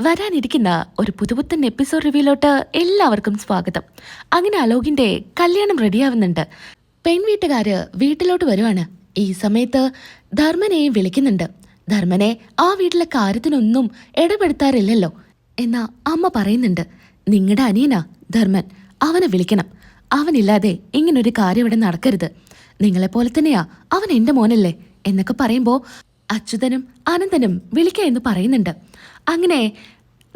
വരാനിരിക്കുന്ന ഒരു പുതുപുത്തൻ എപ്പിസോഡ് റിവ്യൂലോട്ട് എല്ലാവർക്കും സ്വാഗതം. അങ്ങനെ അലോകിന്റെ കല്യാണം റെഡിയാവുന്നുണ്ട് പെൺവീട്ടുകാര് വീട്ടിലോട്ട് വരുവാണ്. ഈ സമയത്ത് ധർമ്മനെയും വിളിക്കുന്നുണ്ട്. ധർമ്മനെ ആ വീട്ടിലെ കാര്യത്തിനൊന്നും ഇടപെടുത്താറില്ലല്ലോ എന്നാ അമ്മ പറയുന്നുണ്ട്. നിങ്ങളുടെ അനിയനാ ധർമ്മൻ. അവനെ വിളിക്കണം. അവനില്ലാതെ ഇങ്ങനൊരു കാര്യം ഇവിടെ നടക്കരുത്. നിങ്ങളെപ്പോലെ തന്നെയാ അവൻ എന്റെ മോനല്ലേ എന്നൊക്കെ പറയുമ്പോ അച്യുതനും അനന്തനും വിളിക്ക എന്ന് പറയുന്നുണ്ട്. അങ്ങനെ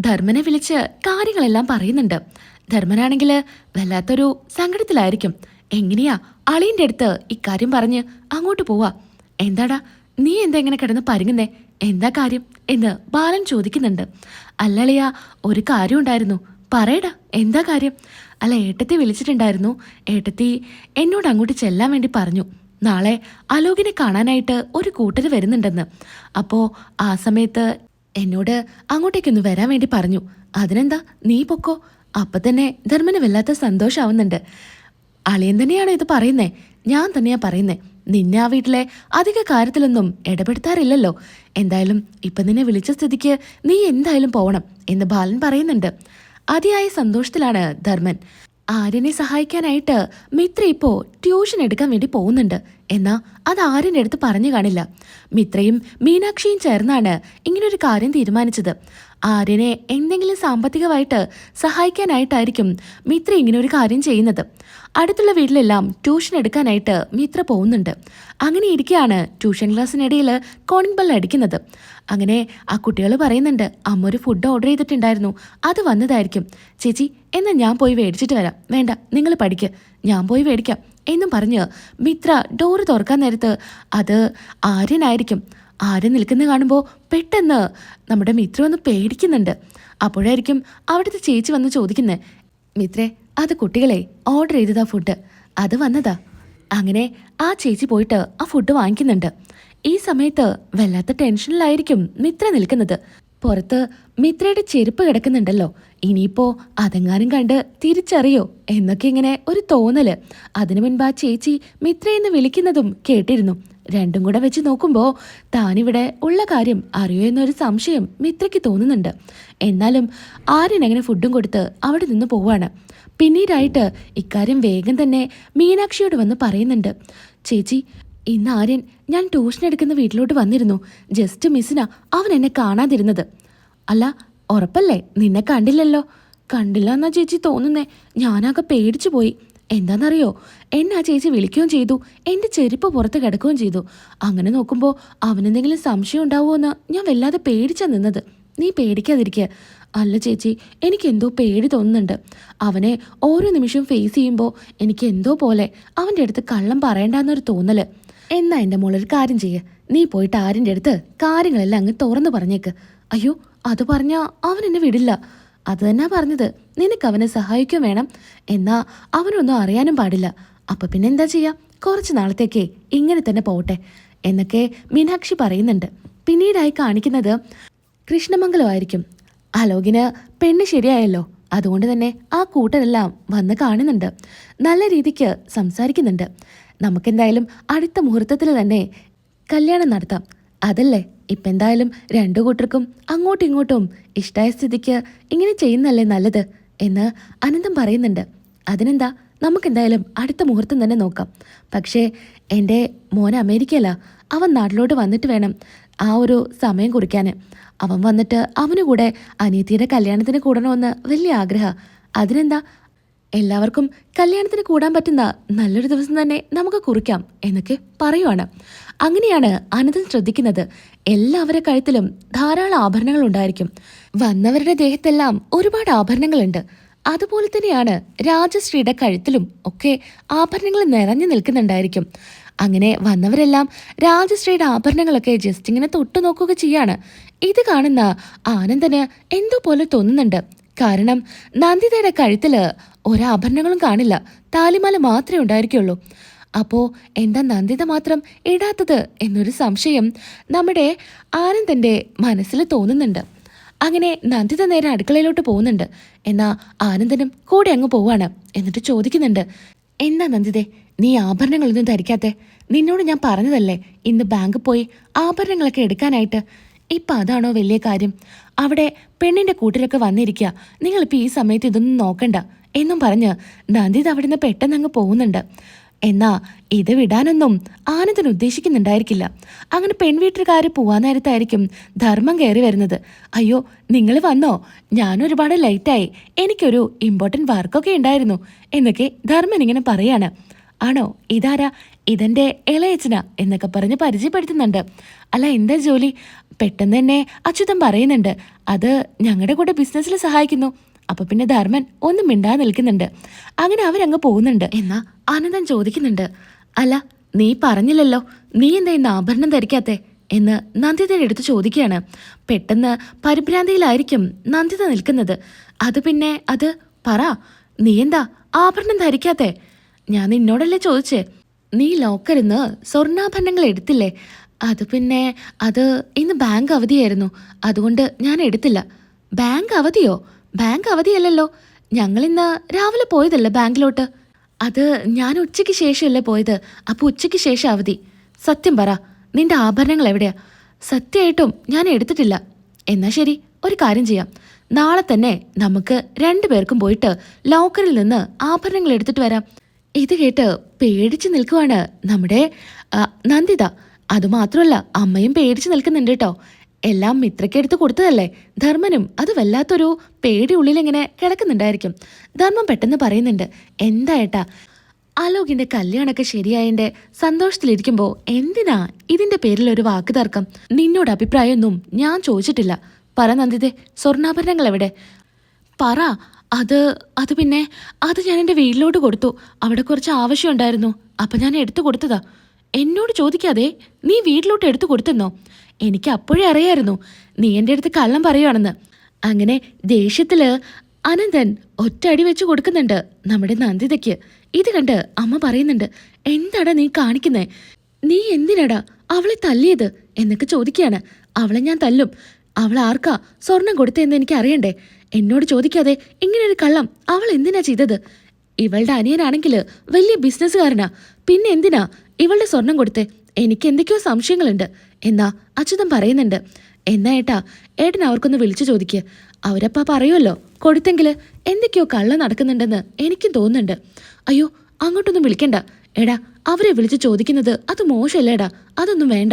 ധർമ്മനെ വിളിച്ച് കാര്യങ്ങളെല്ലാം പറയുന്നുണ്ട്. ധർമ്മനാണെങ്കിൽ വല്ലാത്തൊരു സങ്കടത്തിലായിരിക്കും. എങ്ങനെയാ അളിയന്റെ അടുത്ത് ഇക്കാര്യം പറഞ്ഞ് അങ്ങോട്ട് പോവാ? എന്താടാ നീ എന്താ ഇങ്ങനെ കിടന്ന് പരുങ്ങുന്നേ? എന്താ കാര്യം എന്ന് ബാലൻ ചോദിക്കുന്നുണ്ട്. അല്ലളിയ ഒരു കാര്യം ഉണ്ടായിരുന്നു. പറയടാ എന്താ കാര്യം? അല്ല ഏട്ടത്തി വിളിച്ചിട്ടുണ്ടായിരുന്നു. ഏട്ടത്തി എന്നോട് അങ്ങോട്ട് ചെല്ലാൻ വേണ്ടി പറഞ്ഞു. നാളെ അലോകിനെ കാണാനായിട്ട് ഒരു കൂട്ടർ വരുന്നുണ്ടെന്ന്. അപ്പോ ആ സമയത്ത് എന്നോട് അങ്ങോട്ടേക്കൊന്ന് വരാൻ വേണ്ടി പറഞ്ഞു. അതിനെന്താ നീ പൊക്കോ? അപ്പൊ തന്നെ ധർമ്മന് വല്ലാത്ത സന്തോഷാവുന്നുണ്ട്. അളിയൻ തന്നെയാണ് ഇത് പറയുന്നേ. ഞാൻ തന്നെയാ പറയുന്നേ. നിന്നെ ആ വീട്ടിലെ അധിക കാര്യത്തിലൊന്നും ഇടപെടുത്താറില്ലല്ലോ. എന്തായാലും ഇപ്പൊ നിന്നെ വിളിച്ച സ്ഥിതിക്ക് നീ എന്തായാലും പോകണം എന്ന് ബാലൻ പറയുന്നുണ്ട്. അതിയായ സന്തോഷത്തിലാണ് ധർമ്മൻ. ആര്യനെ സഹായിക്കാനായിട്ട് മിത്ര ഇപ്പോ ട്യൂഷൻ എടുക്കാൻ വേണ്ടി പോകുന്നുണ്ട്. എന്നാ അതാരും എടുത്ത് പറഞ്ഞു കാണില്ല. മിത്രയും മീനാക്ഷിയും ചേർന്നാണ് ഇങ്ങനൊരു കാര്യം തീരുമാനിച്ചത്. ആര്യനെ എന്തെങ്കിലും സാമ്പത്തികമായിട്ട് സഹായിക്കാനായിട്ടായിരിക്കും മിത്ര ഇങ്ങനെ ഒരു കാര്യം ചെയ്യുന്നത്. അടുത്തുള്ള വീട്ടിലെല്ലാം ട്യൂഷൻ എടുക്കാനായിട്ട് മിത്ര പോകുന്നുണ്ട്. അങ്ങനെ ഇരിക്കുകയാണ് ട്യൂഷൻ ക്ലാസ്സിനിടയിൽ കോണിംഗ് ബെൽ അടിക്കുന്നത്. അങ്ങനെ ആ കുട്ടികൾ പറയുന്നുണ്ട് അമ്മ ഒരു ഫുഡ് ഓർഡർ ചെയ്തിട്ടുണ്ടായിരുന്നു. അത് വന്നതായിരിക്കും. ചേച്ചി എന്നാൽ ഞാൻ പോയി മേടിച്ചിട്ട് വരാം. വേണ്ട നിങ്ങൾ പഠിക്ക്. ഞാൻ പോയി മേടിക്കാം. എന്നും പറഞ്ഞ് മിത്ര ഡോറ് തുറക്കാൻ നേരത്ത് അത് ആര്യനായിരിക്കും. ആര്യൻ നിൽക്കുന്ന കാണുമ്പോൾ പെട്ടെന്ന് നമ്മുടെ മിത്ര ഒന്ന് പേടിക്കുന്നുണ്ട്. അപ്പോഴായിരിക്കും അവിടുത്തെ ചേച്ചി വന്ന് ചോദിക്കുന്നത് മിത്രേ അത് കുട്ടികളെ ഓർഡർ ചെയ്തതാ ഫുഡ് അത് വന്നതാ. അങ്ങനെ ആ ചേച്ചി പോയിട്ട് ആ ഫുഡ് വാങ്ങിക്കുന്നുണ്ട്. ഈ സമയത്ത് വല്ലാത്ത ടെൻഷനിലായിരിക്കും മിത്ര നിൽക്കുന്നത്. പുറത്ത് മിത്രയുടെ ചെരുപ്പ് കിടക്കുന്നുണ്ടല്ലോ. ഇനിയിപ്പോ അതെങ്ങാനും കണ്ട് തിരിച്ചറിയോ? എന്നൊക്കെ ഇങ്ങനെ ഒരു തോന്നൽ. അതിനു മുൻപ് ആ ചേച്ചി മിത്രയെന്ന് വിളിക്കുന്നതും കേട്ടിരുന്നു. രണ്ടും കൂടെ വെച്ച് നോക്കുമ്പോ താനിവിടെ ഉള്ള കാര്യം അറിയോ എന്നൊരു സംശയം മിത്രയ്ക്ക് തോന്നുന്നുണ്ട്. എന്നാലും ആര്യൻ ഫുഡും കൊടുത്ത് അവിടെ നിന്ന് പോവാണ്. പിന്നീടായിട്ട് ഇക്കാര്യം വേഗം തന്നെ മീനാക്ഷിയോട് വന്ന് പറയുന്നുണ്ട്. ചേച്ചി ഇന്ന് ആര്യൻ ഞാൻ ട്യൂഷൻ എടുക്കുന്ന വീട്ടിലോട്ട് വന്നിരുന്നു. ജസ്റ്റ് മിസ്സിനാ അവൻ എന്നെ കാണാതിരുന്നത്. അല്ല ഉറപ്പല്ലേ? നിന്നെ കണ്ടില്ലല്ലോ. കണ്ടില്ല എന്നാ ചേച്ചി തോന്നുന്നേ. ഞാനാകെ പേടിച്ചു പോയി. എന്താണെന്നറിയോ എന്നെ ആ ചേച്ചി വിളിക്കുകയും ചെയ്തു. എന്റെ ചെരുപ്പ് പുറത്ത് കിടക്കുകയും ചെയ്തു. അങ്ങനെ നോക്കുമ്പോൾ അവനെന്തെങ്കിലും സംശയം ഉണ്ടാവുമോ എന്ന് ഞാൻ വല്ലാതെ പേടിച്ചാ നിന്നത്. നീ പേടിക്കാതിരിക്കുക അല്ല ചേച്ചി എനിക്ക് എന്തോ പേടി തോന്നുന്നുണ്ട്. അവനെ ഓരോ നിമിഷവും ഫേസ് ചെയ്യുമ്പോൾ എനിക്ക് എന്തോ പോലെ അവന്റെ അടുത്ത് കള്ളം പറയണ്ടെന്നൊരു തോന്നൽ. എന്നാ എന്റെ മോളൊരു കാര്യം ചെയ്യ. നീ പോയിട്ട് ആരിന്റെ അടുത്ത് കാര്യങ്ങളെല്ലാം അങ്ങ് തുറന്നു പറഞ്ഞേക്ക്. അയ്യോ അത് പറഞ്ഞാ അവൻ എന്നെ വിടില്ല. അത് തന്നെ പറഞ്ഞത്. നിനക്ക് അവനെ സഹായിക്കും വേണം. എന്നാ അവനൊന്നും അറിയാനും പാടില്ല. അപ്പൊ പിന്നെ എന്താ ചെയ്യാ? കുറച്ച് നാളത്തേക്കേ ഇങ്ങനെ തന്നെ പോകട്ടെ എന്നൊക്കെ മീനാക്ഷി പറയുന്നുണ്ട്. പിന്നീടായി കാണിക്കുന്നത് കൃഷ്ണമംഗലമായിരിക്കും അലോകിന് പെണ്ണ് ശരിയായല്ലോ. അതുകൊണ്ട് തന്നെ ആ കൂട്ടരെല്ലാം വന്ന് കാണുന്നുണ്ട്. നല്ല രീതിക്ക് സംസാരിക്കുന്നുണ്ട്. നമുക്കെന്തായാലും അടുത്ത മുഹൂർത്തത്തിൽ തന്നെ കല്യാണം നടത്താം. അതല്ലേ? ഇപ്പം എന്തായാലും രണ്ടു കൂട്ടർക്കും അങ്ങോട്ടും ഇങ്ങോട്ടും ഇഷ്ടായ സ്ഥിതിക്ക് ഇങ്ങനെ ചെയ്യുന്നല്ലേ നല്ലത് എന്ന് അനന്തം പറയുന്നുണ്ട്. അതിനെന്താ? നമുക്കെന്തായാലും അടുത്ത മുഹൂർത്തം തന്നെ നോക്കാം. പക്ഷേ എന്റെ മോൻ അമേരിക്കയല്ല. അവൻ നാട്ടിലോട്ട് വന്നിട്ട് വേണം ആ ഒരു സമയം കുറിക്കാൻ. അവൻ വന്നിട്ട് അവനു കൂടെ അനിയത്തിയുടെ കല്യാണത്തിന് കൂടണമെന്ന് വലിയ ആഗ്രഹം. അതിനെന്താ? എല്ലാവർക്കും കല്യാണത്തിന് കൂടാൻ പറ്റുന്ന നല്ലൊരു ദിവസം തന്നെ നമുക്ക് കുറിക്കാം എന്നൊക്കെ പറയുവാണ്. അങ്ങനെയാണ് അനന്തൻ ശ്രദ്ധിക്കുന്നത്. എല്ലാവരെ കഴുത്തിലും ധാരാളം ആഭരണങ്ങൾ ഉണ്ടായിരിക്കും. വന്നവരുടെ ദേഹത്തെല്ലാം ഒരുപാട് ആഭരണങ്ങളുണ്ട്. അതുപോലെ തന്നെയാണ് രാജശ്രീയുടെ കഴുത്തിലും ഒക്കെ ആഭരണങ്ങൾ നിറഞ്ഞു നിൽക്കുന്നുണ്ടായിരിക്കും. അങ്ങനെ വന്നവരെല്ലാം രാജശ്രീയുടെ ആഭരണങ്ങളൊക്കെ ജസ്റ്റ് ഇങ്ങനെ തൊട്ടു നോക്കുക ചെയ്യാണ്. ഇത് കാണുന്ന ആനന്ദന് എന്തോ പോലെ തോന്നുന്നുണ്ട്. കാരണം നന്ദിതയുടെ കഴുത്തിൽ ഒരാഭരണങ്ങളും കാണില്ല. താലിമാല മാത്രമേ ഉണ്ടായിരിക്കുള്ളൂ. അപ്പോ എന്താ നന്ദിത മാത്രം ഇടാത്തത് എന്നൊരു സംശയം നമ്മുടെ ആനന്ദന്റെ മനസ്സിൽ തോന്നുന്നുണ്ട്. അങ്ങനെ നന്ദിത നേരെ അടുക്കളയിലോട്ട് പോകുന്നുണ്ട്. എന്നാ ആനന്ദനും കൂടെ അങ്ങ് പോവാണ് എന്നിട്ട് ചോദിക്കുന്നുണ്ട്. എന്താ നന്ദിതേ നീ ആഭരണങ്ങളൊന്നും ധരിക്കാത്തെ? നിന്നോട് ഞാൻ പറഞ്ഞതല്ലേ ഇന്ന് ബാങ്ക് പോയി ആഭരണങ്ങളൊക്കെ എടുക്കാനായിട്ട്. ഇപ്പം അതാണോ വലിയ കാര്യം? അവിടെ പെണ്ണിന്റെ കൂട്ടരൊക്കെ വന്നിരിക്കുക നിങ്ങളിപ്പോൾ ഈ സമയത്ത് ഇതൊന്നും നോക്കണ്ട. എന്നും പറഞ്ഞ് നന്ദിത് അവിടുന്ന് പെട്ടെന്ന് അങ്ങ് പോകുന്നുണ്ട്. എന്നാ ഇത് വിടാനൊന്നും ആനന്ദൻ ഉദ്ദേശിക്കുന്നുണ്ടായിരിക്കില്ല. അങ്ങനെ പെൺവീട്ടുകാർ പോവാൻ നേരത്തായിരിക്കും ധർമ്മം കയറി വരുന്നത്. അയ്യോ നിങ്ങൾ വന്നോ? ഞാനൊരുപാട് ലേറ്റായി എനിക്കൊരു ഇമ്പോർട്ടന്റ് വർക്കൊക്കെ ഉണ്ടായിരുന്നു. എന്നൊക്കെ ധർമ്മൻ ഇങ്ങനെ പറയാണ്. ആണോ? ഇതാരാ? ഇതെന്റെ ഇളയച്ചന എന്നൊക്കെ പറഞ്ഞ് പരിചയപ്പെടുത്തുന്നുണ്ട്. അല്ല എന്താ ജോലി? പെട്ടെന്ന് തന്നെ അച്യുതൻ പറയുന്നുണ്ട് അത് ഞങ്ങളുടെ കൂടെ ബിസിനസ്സിൽ സഹായിക്കുന്നു. അപ്പൊ പിന്നെ ധർമ്മൻ ഒന്നും മിണ്ടാതെ നിൽക്കുന്നുണ്ട്. അങ്ങനെ അവരങ്ങ് പോകുന്നുണ്ട്. എന്നാ ആനന്ദൻ ചോദിക്കുന്നുണ്ട് അല്ല നീ പറഞ്ഞില്ലല്ലോ നീ എന്താ ഇന്ന് ആഭരണം ധരിക്കാത്തേ? എന്ന് നന്ദിതയുടെ അടുത്ത് ചോദിക്കുകയാണ്. പെട്ടെന്ന് പരിഭ്രാന്തിയിലായിരിക്കും നന്ദിത നിൽക്കുന്നത്. അത് പിന്നെ അത് പറ നീ എന്താ ആഭരണം ധരിക്കാത്തെ? ഞാൻ നിന്നോടല്ലേ ചോദിച്ചേ? നീ ലോക്കറിന്ന് സ്വർണാഭരണങ്ങൾ എടുത്തില്ലേ? അത് പിന്നെ അത് ഇന്ന് ബാങ്ക് അവധിയായിരുന്നു. അതുകൊണ്ട് ഞാൻ എടുത്തില്ല. ബാങ്ക് അവധിയോ? ബാങ്ക് അവധിയല്ലല്ലോ. ഞങ്ങൾ ഇന്ന് രാവിലെ പോയതല്ലേ ബാങ്കിലോട്ട്? അത് ഞാൻ ഉച്ചയ്ക്ക് ശേഷമല്ലേ പോയത്. അപ്പോൾ ഉച്ചയ്ക്ക് ശേഷം അവധി. സത്യം പറ നിന്റെ ആഭരണങ്ങൾ എവിടെയാ? സത്യമായിട്ടും ഞാൻ എടുത്തിട്ടില്ല. എന്നാ ശരി ഒരു കാര്യം ചെയ്യാം. നാളെ തന്നെ നമുക്ക് രണ്ടുപേർക്കും പോയിട്ട് ലോക്കറിൽ നിന്ന് ആഭരണങ്ങൾ എടുത്തിട്ട് വരാം. ഇത് കേട്ട് പേടിച്ച് നിൽക്കുവാണ് നമ്മുടെ നന്ദിത. അതുമാത്രമല്ല അമ്മയും പേടിച്ച് നിൽക്കുന്നുണ്ട് കേട്ടോ. എല്ലാം മിത്രക്കെടുത്ത് കൊടുത്തതല്ലേ? ധർമ്മനും അത് വല്ലാത്തൊരു പേടി ഉള്ളിലിങ്ങനെ കിടക്കുന്നുണ്ടായിരിക്കും. ധർമ്മം പെട്ടെന്ന് പറയുന്നുണ്ട് എന്താ ഏട്ടാ ആലോകിന്റെ കല്യാണമൊക്കെ ശരിയായതിന്റെ സന്തോഷത്തിലിരിക്കുമ്പോ എന്തിനാ ഇതിന്റെ പേരിൽ ഒരു വാക്ക് തർക്കം? നിന്നോട് അഭിപ്രായമൊന്നും ഞാൻ ചോദിച്ചിട്ടില്ല. പറ നന്ദിതെ സ്വർണാഭരണങ്ങൾ എവിടെ പറ. അത് അത് പിന്നെ അത് ഞാൻ എന്റെ വീട്ടിലോട്ട് കൊടുത്തു. അവിടെ കുറച്ച് ആവശ്യമുണ്ടായിരുന്നു. അപ്പം ഞാൻ എടുത്തു കൊടുത്തതാ. എന്നോട് ചോദിക്കാതെ നീ വീട്ടിലോട്ട് എടുത്തു കൊടുത്തെന്നോ? എനിക്ക് അപ്പോഴേ അറിയായിരുന്നു. നീ എന്റെ അടുത്ത് കള്ളം പറയുവാണെന്ന്. അങ്ങനെ ദേഷ്യത്തിൽ അനന്തൻ ഒറ്റയടി വെച്ച് കൊടുക്കുന്നുണ്ട് നമ്മുടെ നന്ദിതയ്ക്ക്. ഇത് കണ്ട് അമ്മ പറയുന്നുണ്ട് എന്താടാ നീ കാണിക്കുന്നേ? നീ എന്തിനാടാ അവളെ തല്ലിയത്? എന്നൊക്കെ ചോദിക്കുകയാണ്. അവളെ ഞാൻ തല്ലും. അവൾ ആർക്കാ സ്വർണം കൊടുത്തതെന്ന് എനിക്ക് അറിയണ്ടേ എന്നോട് ചോദിക്കാതെ ഇങ്ങനെ ഒരു കള്ളം അവൾ എന്തിനാ ചെയ്തത്? ഇവളുടെ അനിയനാണെങ്കിൽ വലിയ ബിസിനസ്സുകാരനാ. പിന്നെ എന്തിനാ ഇവളുടെ സ്വർണം കൊടുത്തേ? എനിക്ക് എന്തൊക്കെയോ സംശയങ്ങളുണ്ട്. എന്നാ അച്യുതൻ പറയുന്നുണ്ട്. എന്നാ ഏട്ടാ ഏട്ടൻ അവർക്കൊന്ന് വിളിച്ചു ചോദിക്കുക അവരപ്പ പറയുമല്ലോ കൊടുത്തെങ്കിൽ എന്തൊക്കെയോ കള്ളം നടക്കുന്നുണ്ടെന്ന് എനിക്കും തോന്നുന്നുണ്ട്. അയ്യോ അങ്ങോട്ടൊന്നും വിളിക്കണ്ട. എടാ അവരെ വിളിച്ച് ചോദിക്കുന്നത് അത് മോശമല്ലേടാ അതൊന്നും വേണ്ട.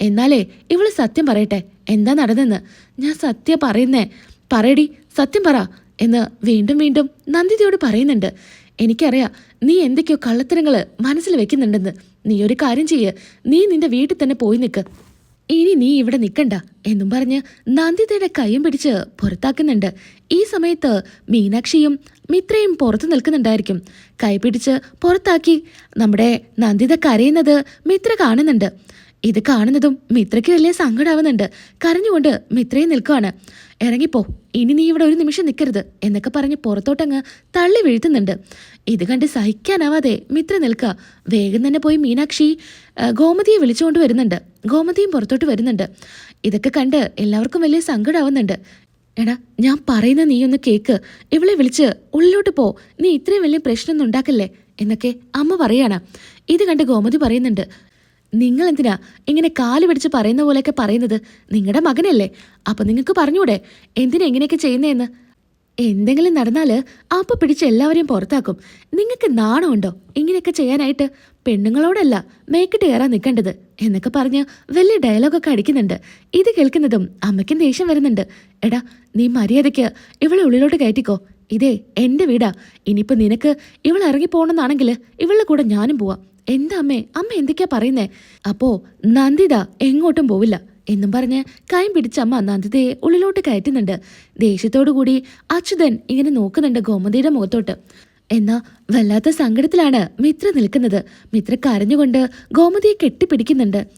എന്നാലേ ഇവൾ സത്യം പറയട്ടെ എന്താ നടന്നെന്ന്. ഞാൻ സത്യം പറയുന്നേ. പറയടി സത്യം പറ എന്ന് വീണ്ടും വീണ്ടും നന്ദിതയോട് പറയുന്നുണ്ട്. എനിക്കറിയാം നീ എന്തൊക്കെയോ കള്ളത്തരങ്ങൾ മനസ്സിൽ വെക്കുന്നുണ്ടെന്ന്. നീ ഒരു കാര്യം ചെയ്യ് നീ നിന്റെ വീട്ടിൽ തന്നെ പോയി നിൽക്ക് ഇനി നീ ഇവിടെ നിൽക്കണ്ട എന്നും പറഞ്ഞ് നന്ദിതയുടെ കൈയും പിടിച്ച് പുറത്താക്കുന്നുണ്ട്. ഈ സമയത്ത് മീനാക്ഷിയും മിത്രയും പുറത്തു നിൽക്കുന്നുണ്ടായിരിക്കും. കൈ പിടിച്ച് പുറത്താക്കി നമ്മുടെ നന്ദിത കരയുന്നത് മിത്ര കാണുന്നുണ്ട്. ഇത് കാണുന്നതും മിത്രയ്ക്ക് വലിയ സങ്കടാവുന്നുണ്ട്. കരഞ്ഞുകൊണ്ട് മിത്രയും നിൽക്കുവാണ്. ഇറങ്ങിപ്പോ. ഇനി നീ ഇവിടെ ഒരു നിമിഷം നിൽക്കരുത് എന്നൊക്കെ പറഞ്ഞ് പുറത്തോട്ടങ്ങ് തള്ളി വീഴ്ത്തുന്നുണ്ട്. ഇത് കണ്ട് സഹിക്കാനാവാതെ മിത്ര നിൽക്കുക. വേഗം തന്നെ പോയി മീനാക്ഷി ഗോമതിയെ വിളിച്ചുകൊണ്ട് വരുന്നുണ്ട്. ഗോമതിയും പുറത്തോട്ട് വരുന്നുണ്ട്. ഇതൊക്കെ കണ്ട് എല്ലാവർക്കും വലിയ സങ്കടാവുന്നുണ്ട്. എടാ ഞാൻ പറയുന്ന നീ ഒന്ന് കേക്ക്. ഇവളെ വിളിച്ച് ഉള്ളിലോട്ട് പോ. നീ ഇത്രയും വലിയ പ്രശ്നമൊന്നും ഉണ്ടാക്കല്ലേ? എന്നൊക്കെ അമ്മ പറയാണ്. ഇത് കണ്ട് ഗോമതി പറയുന്നുണ്ട്. നിങ്ങൾ എന്തിനാ ഇങ്ങനെ കാൽ പിടിച്ച് പറയുന്ന പോലെയൊക്കെ പറയുന്നത്? നിങ്ങളുടെ മകനല്ലേ. അപ്പൊ നിങ്ങൾക്ക് പറഞ്ഞൂടെ എന്തിനാ ഇങ്ങനെയൊക്കെ ചെയ്യുന്നതെന്ന് എന്തെങ്കിലും നടന്നാൽ അപ്പൊ പിടിച്ച് എല്ലാവരെയും പുറത്താക്കും. നിങ്ങൾക്ക് നാണമുണ്ടോ ഇങ്ങനെയൊക്കെ ചെയ്യാനായിട്ട്? പെണ്ണുങ്ങളോടല്ല മേക്കിട്ട് കയറാൻ നിൽക്കേണ്ടത് എന്നൊക്കെ പറഞ്ഞ് വലിയ ഡയലോഗൊക്കെ അടിക്കുന്നുണ്ട്. ഇത് കേൾക്കുന്നതും അമ്മയ്ക്കും ദേഷ്യം വരുന്നുണ്ട്. എടാ നീ മര്യാദയ്ക്ക് ഇവളെ ഉള്ളിലോട്ട് കയറ്റിക്കോ. ഇതേ എന്റെ വീടാ. ഇനിയിപ്പോ നിനക്ക് ഇവൾ ഇറങ്ങി പോകണമെന്നാണെങ്കിൽ ഇവളുടെ കൂടെ ഞാനും പോവാം. എന്താ അമ്മേ? അമ്മ എന്തൊക്കെയാ പറയുന്നേ? അപ്പോ നന്ദിത എങ്ങോട്ടും പോവില്ല. എന്നും പറഞ്ഞ് കൈ പിടിച്ച അമ്മ നന്ദിതയെ ഉള്ളിലോട്ട് കയറ്റുന്നുണ്ട്. ദേഷ്യത്തോടു കൂടി അച്യുതൻ ഇങ്ങനെ നോക്കുന്നുണ്ട് ഗോമതിയുടെ മുഖത്തോട്ട്. എന്നാ വല്ലാത്ത സങ്കടത്തിലാണ് മിത്ര നിൽക്കുന്നത്. മിത്ര കരഞ്ഞുകൊണ്ട് ഗോമതിയെ കെട്ടിപ്പിടിക്കുന്നുണ്ട്.